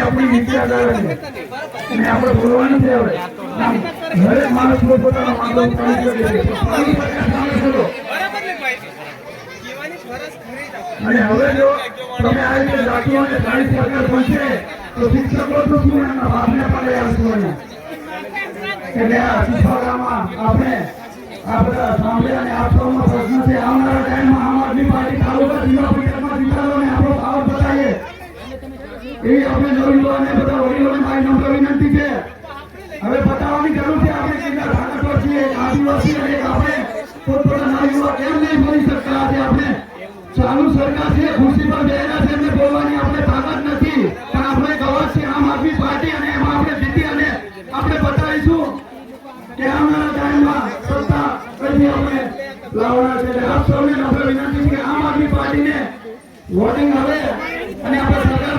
આપણી અને આપણે આમ દરેક માણસ બોલો. અને હવે જો તમે આ રીતે જાતિઓ અને બનશે તો શિક્ષકો તો શું એમના આપણે આ બધા અને આ એવી આપણે નવયુવાને બધા વડીલોને મારી નમ્ર વિનંતી છે. હવે બતાવવાની જરૂર છે, આપણે કેટલા તાકાતવર છીએ આદિવાસી અને આપણે પોતપોતાના યુવા કેમ નહીં મળી શકતા? આજે આપણે ચાલુ સરકાર છે, ખુરશી પર બેઠા છે, એમને બોલવાની આપણે તાકાત નથી. પણ આપણે ગવાજ છે, આમ આદમી પાર્ટી અને એમાં આપણે જીતી અને આપણે બતાવીશું કે આવનારા ટાઈમમાં સત્તા કઈ આપણે લાવવાના છે. આપ સૌને આપણે વિનંતી છે કે આમ આદમી પાર્ટીને વોટિંગ આવે અને આપણે સરકાર